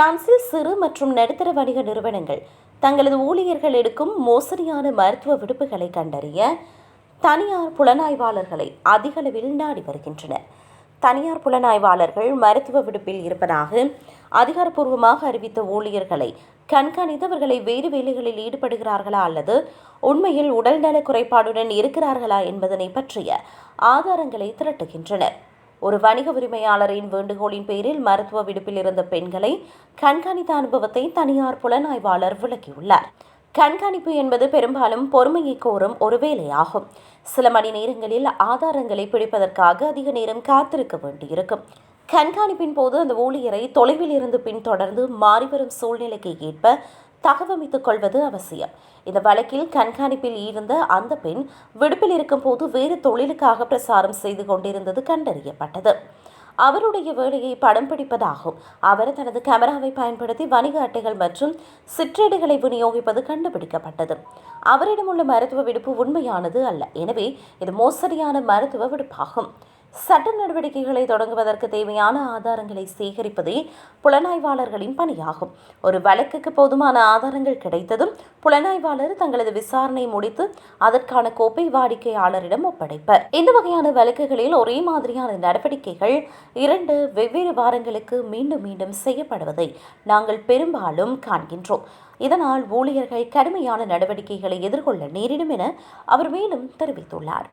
பிரான்சில் சிறு மற்றும் நடுத்தர வணிக நிறுவனங்கள் தங்களது ஊழியர்கள் எடுக்கும் மோசடியான மருத்துவ விடுப்புகளை கண்டறிய தனியார் புலனாய்வாளர்களை அதிகளவில் நாடி வருகின்றனர். தனியார் புலனாய்வாளர்கள் மருத்துவ விடுப்பில் இருப்பதாக அதிகாரப்பூர்வமாக அறிவித்த ஊழியர்களை கண்காணித்தவர்களை வேறு வேலைகளில் ஈடுபடுகிறார்களா அல்லது உண்மையில் உடல்நல குறைபாடுடன் இருக்கிறார்களா என்பதனை பற்றிய ஆதாரங்களை திரட்டுகின்றனர். ஒரு வணிக உரிமையாளரின் வேண்டுகோளின் பேரில் மருத்துவ விடுப்பில் இருந்த பெண்களை கண்காணித்த அனுபவத்தை தனியார் புலனாய்வாளர் விளக்கியுள்ளார். கண்காணிப்பு என்பது பெரும்பாலும் பொறுமையை கோரும் ஒரு வேலையாகும். சில மணி நேரங்களில் ஆதாரங்களை பிடிப்பதற்காக அதிக நேரம் காத்திருக்க வேண்டியிருக்கும். கண்காணிப்பின் போது அந்த ஊழியரை தொலைவில் இருந்து பின்தொடர்ந்து மாறிவரும் சூழ்நிலைக்கு ஏற்ப தகவமைத்துக் கொள்வது அவசியம். இந்த வழக்கில் கண்காணிப்பில் இருந்த அந்த பெண் விடுப்பில் இருக்கும்போது வேறு தொழிலுக்காக பிரசாரம் செய்து கொண்டிருந்தது கண்டறியப்பட்டது. அவருடைய வேலையை படம் பிடிப்பதாகும் அவர் தனது கேமராவை பயன்படுத்தி வணிக அட்டைகள் மற்றும் சிற்றேடுகளை விநியோகிப்பது கண்டுபிடிக்கப்பட்டது. அவரிடம் உள்ள மருத்துவ விடுப்பு உண்மையானது அல்ல. எனவே இது மோசடியான மருத்துவ விடுப்பாகும். சட்ட நடவடிக்கைகளை தொடங்குவதற்கு தேவையான ஆதாரங்களை சேகரிப்பதே புலனாய்வாளர்களின் பணியாகும். ஒரு வழக்குக்கு போதுமான ஆதாரங்கள் கிடைத்ததும் புலனாய்வாளர் தங்களது விசாரணை முடித்து அதற்கான கோப்பை வாடிக்கையாளரிடம் ஒப்படைப்பர். இந்த வகையான வழக்குகளில் ஒரே மாதிரியான நடவடிக்கைகள் இரண்டு வெவ்வேறு வாரங்களுக்கு மீண்டும் மீண்டும் செய்யப்படுவதை நாங்கள் பெரும்பாலும் காண்கின்றோம். இதனால் ஊழியர்கள் கடுமையான நடவடிக்கைகளை எதிர்கொள்ள நேரிடும் என அவர் மேலும் தெரிவித்துள்ளார்.